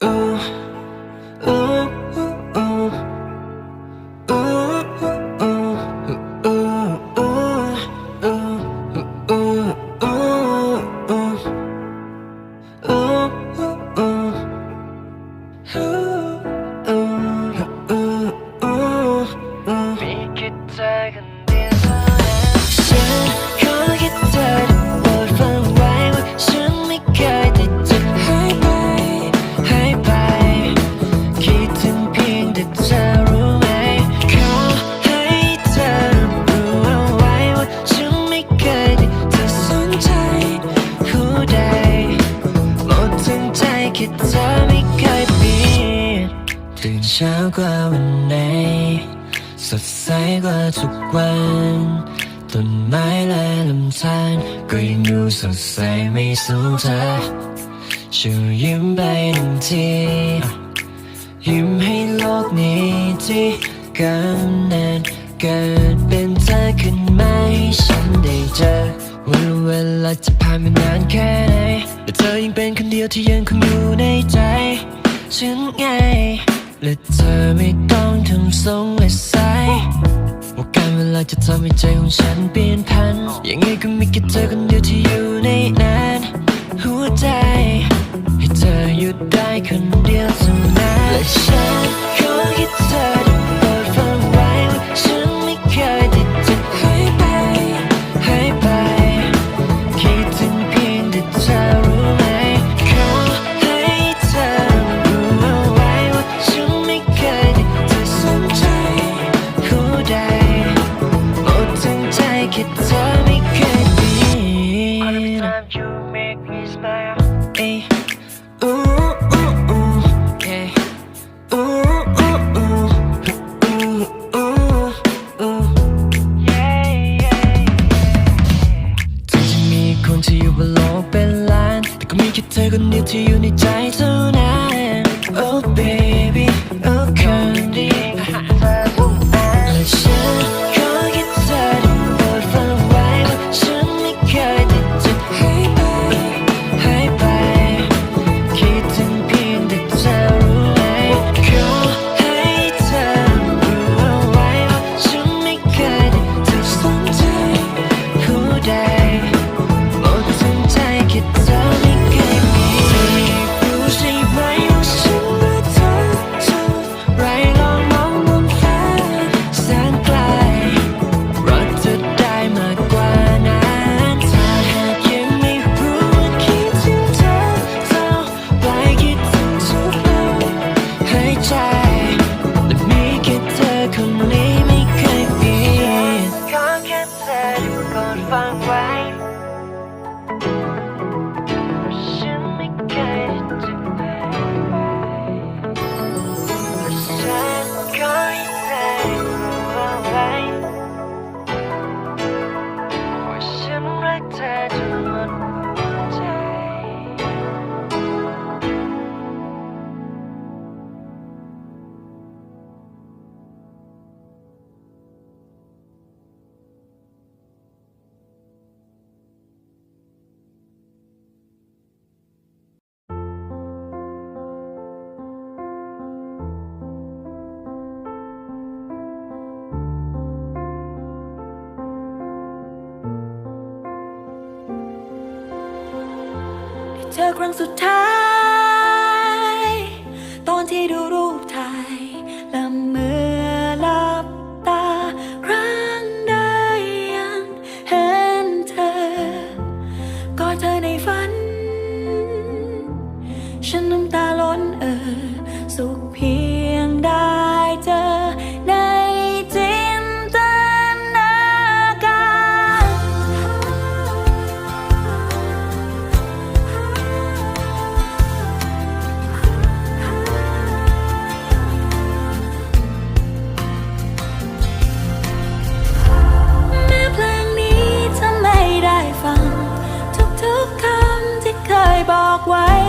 Oh. คิดเธอไม่เคยเปลี่ยนตื่นเช้ากว่าวันไหน สดใสกว่าทุกวันต้นไม้และลำธารก็ยังดูสดใสไม่สู้เธอช่วยยิ้มไปหนึ่งทียิ้มให้โลกนี้ที่กำเนิดเกิดเป็นเธอขึ้นมาให้ฉันได้เจอวันเวลาจะผ่านไปนานแค่ไหน ยังเป็นคนเดียวที่ยังคงอยู่ในใจฉันไง และเธอไม่ต้องทำทรงและสายว่าการเวลาจะทำให้ใจของฉันเปลี่ยนพัน ยังไงก็มีแค่เธอคนเดียวที่อยู่ในนั้นหัวใจ ให้เธอหยุดได้คนเดียวเท่านั้นและฉันขอให้เธอ ก็มีแค่เธอคนเดียวที่อยู่ในใจเท่านั้น Oh baby oh ค เจอครั้งสุดท้าย ตอนที่ดูรูปถ่ายและเมื่อหลับตาครั้งใดยังเห็นเธอ ก็เธอในฝัน ฉันน้ำตาล้นเออสุขเพียง เคยบอกไว้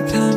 my path.